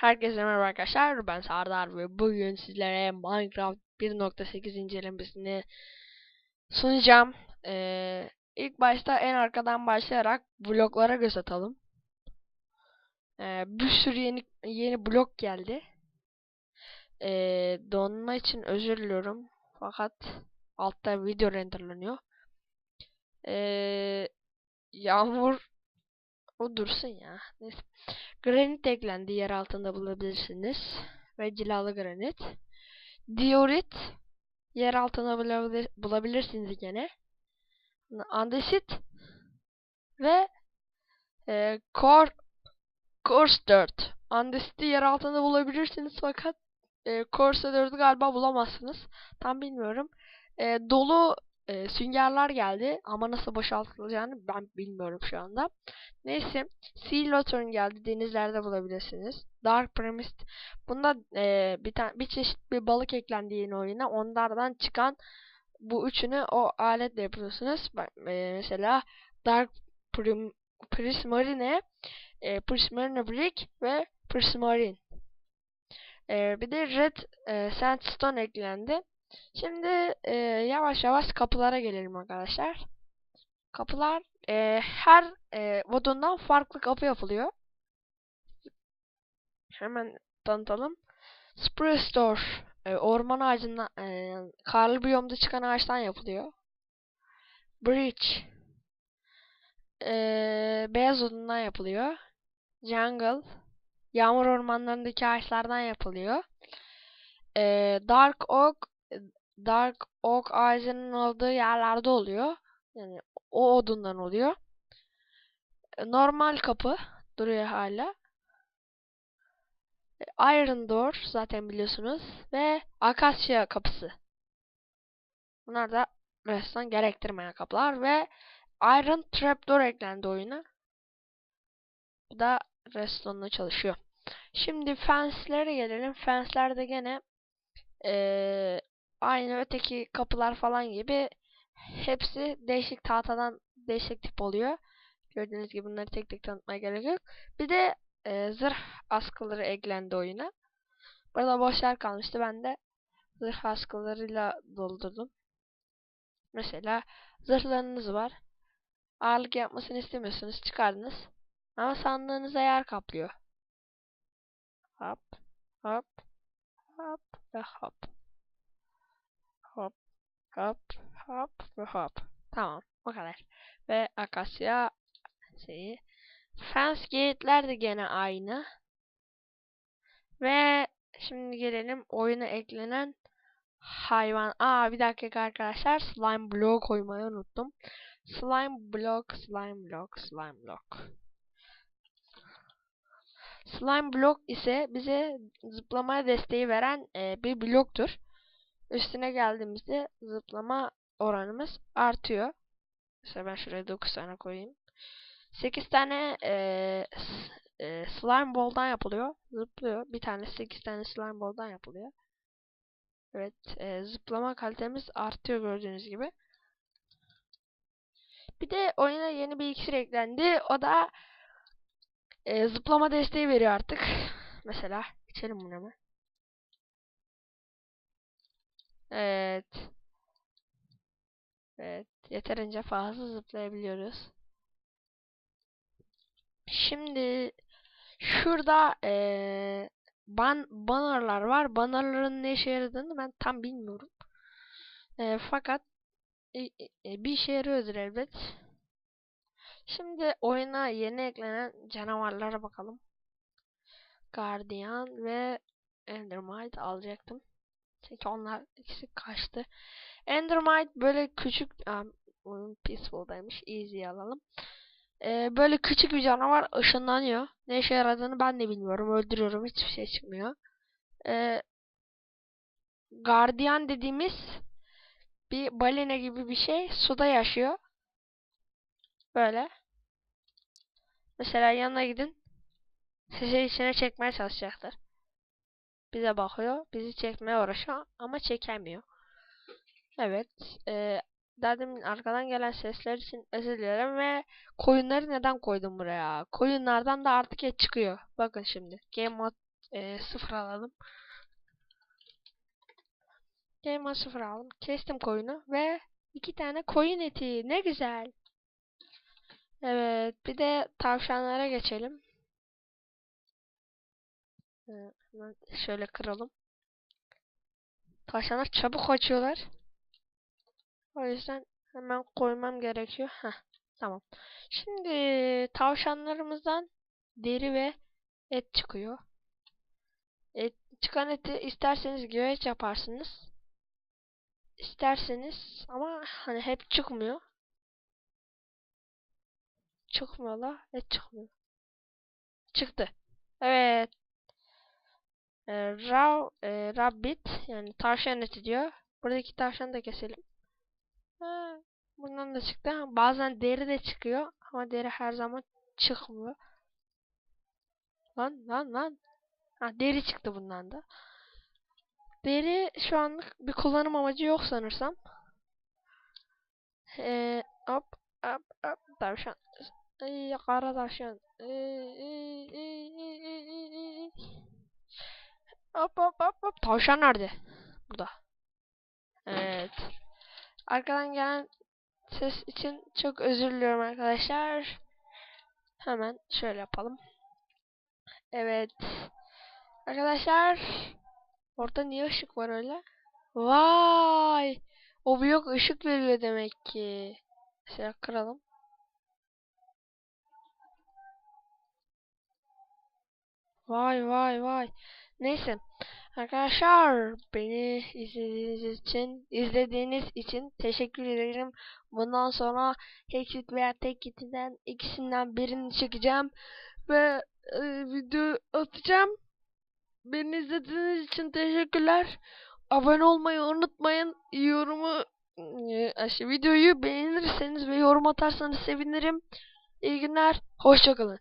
Herkese merhaba arkadaşlar. Ben Sardar ve bugün sizlere Minecraft 1.8 incelemesini sunacağım. Ee, ilk başta en arkadan başlayarak bloklara göz atalım. Ee, bir sürü yeni yeni blok geldi. Ee, donma için özür diliyorum. Fakat altta video renderlanıyor. Ee, yağmur o dursun ya. Neyse. Granit eklendi. Yer altında bulabilirsiniz. Ve cilalı granit. Diorit. Yer altında bulabilir, bulabilirsiniz gene. Andesit. Ve e, Core Course 4. Andesit'i yer altında bulabilirsiniz fakat e, Course 4'ü galiba bulamazsınız. Tam bilmiyorum. E, dolu e, süngerler geldi ama nasıl boşaltılacağını ben bilmiyorum şu anda. Neyse, Sea Lantern geldi. Denizlerde bulabilirsiniz. Dark Premise. Bunda e, bir tane bir çeşit bir balık eklendi yeni oyuna. Onlardan çıkan bu üçünü o aletle yapıyorsunuz. Bak, e, mesela Dark Prim, Prismarine, e, Prismarine Brick ve Prismarine. E, bir de Red e, Sandstone eklendi. Şimdi e, yavaş yavaş kapılara gelelim arkadaşlar. Kapılar e, her e, modundan farklı kapı yapılıyor. Hemen tanıtalım. Spruce Store e, orman ağacından e, karlı biyomda çıkan ağaçtan yapılıyor. Bridge e, beyaz odundan yapılıyor. Jungle yağmur ormanlarındaki ağaçlardan yapılıyor. E, Dark Oak Dark Oak ağacının olduğu yerlerde oluyor. Yani o odundan oluyor. E, Normal kapı duruyor hala. E, Iron Door zaten biliyorsunuz ve Akasya kapısı. Bunlar da resmen gerektirmeyen kapılar ve Iron Trapdoor eklendi oyuna. Bu da restonla çalışıyor. Şimdi fence'lere gelelim. Fence'lerde gene eee aynı öteki kapılar falan gibi hepsi değişik tahtadan değişik tip oluyor. Gördüğünüz gibi bunları tek tek tanıtmaya gerek yok. Bir de e, zırh askıları eklendi oyuna. Burada boş yer kalmıştı. Ben de zırh askılarıyla doldurdum. Mesela zırhlarınız var. Ağırlık yapmasını istemiyorsunuz. Çıkardınız. Ama sandığınıza yer kaplıyor. Hop. Hop. Hop. Ve. Hop. Hop. Hop. Ve hop. Tamam. O kadar. Ve akasya şeyi. Fence gate'ler de gene aynı. Ve şimdi gelelim oyuna eklenen hayvan. Aa bir dakika arkadaşlar. Slime block koymayı unuttum. Slime block, slime block, slime block. Slime block ise bize zıplamaya desteği veren e, bir bloktur. Üstüne geldiğimizde zıplama oranımız artıyor. Mesela ben şuraya 9 tane koyayım. 8 tane e, e, slime ball'dan yapılıyor. Zıplıyor. Bir tane 8 tane slime ball'dan yapılıyor. Evet. e, zıplama kalitemiz artıyor gördüğünüz gibi. Bir de oyuna yeni bir iksir eklendi. O da e, zıplama desteği veriyor artık. Mesela içelim bunu hemen. Evet. Evet. Yeterince fazla zıplayabiliyoruz. Şimdi şurada eee ban bannerlar var. Bannerların ne işe yaradığını ben tam bilmiyorum. Eee, fakat e, e, e, bir işe yarıyordur elbet. Şimdi oyuna yeni eklenen canavarlara bakalım. Guardian ve Endermite alacaktım. Çünkü onlar ikisi kaçtı. Endermite böyle küçük um, oyun peaceful'daymış. Easy alalım. Ee, böyle küçük bir canavar ışınlanıyor. Ne işe yaradığını ben de bilmiyorum. Öldürüyorum. Hiçbir şey çıkmıyor. Ee, Guardian dediğimiz bir balina gibi bir şey. Suda yaşıyor. Böyle. Mesela yanına gidin. Sizi içine çekmeye çalışacaktır. Bize bakıyor. Bizi çekmeye uğraşıyor ama çekemiyor. Evet. E, daha demin arkadan gelen sesler için özür dilerim ve koyunları neden koydum buraya? Koyunlardan da artık et çıkıyor. Bakın şimdi. Game mode e, sıfır alalım. Game mode sıfır aldım. Kestim koyunu ve iki tane koyun eti. Ne güzel. Evet. Bir de tavşanlara geçelim. Hemen şöyle kıralım. Tavşanlar çabuk açıyorlar. O yüzden hemen koymam gerekiyor. Heh, tamam. Şimdi tavşanlarımızdan deri ve et çıkıyor. Et, çıkan eti isterseniz güveç yaparsınız. İsterseniz ama hani hep çıkmıyor. Çıkmıyor la. Et çıkmıyor. Çıktı. Evet. E, raw, e, rabbit yani tavşan eti diyor. Buradaki tavşanı da keselim. Ha, bundan da çıktı. Bazen deri de çıkıyor ama deri her zaman çıkmıyor. Lan lan lan. Ha deri çıktı bundan da. Deri şu anlık bir kullanım amacı yok sanırsam. Ee, hop hop hop tavşan. Ay, kara tavşan. Ay, ay, ay, ay, ay, ay. Hop hop hop hop. Tavşan nerede? Burada. Evet. Arkadan gelen ses için çok özür diliyorum arkadaşlar. Hemen şöyle yapalım. Evet. Arkadaşlar. Orada niye ışık var öyle? Vay. O blok ışık veriyor demek ki. Mesela kıralım. Vay vay vay. Neyse. Arkadaşlar beni izlediğiniz için izlediğiniz için teşekkür ederim. Bundan sonra Hexit veya Tekit'den ikisinden birini çekeceğim ve e, video atacağım. Beni izlediğiniz için teşekkürler. Abone olmayı unutmayın. Yorumu e, videoyu beğenirseniz ve yorum atarsanız sevinirim. İyi günler. Hoşçakalın.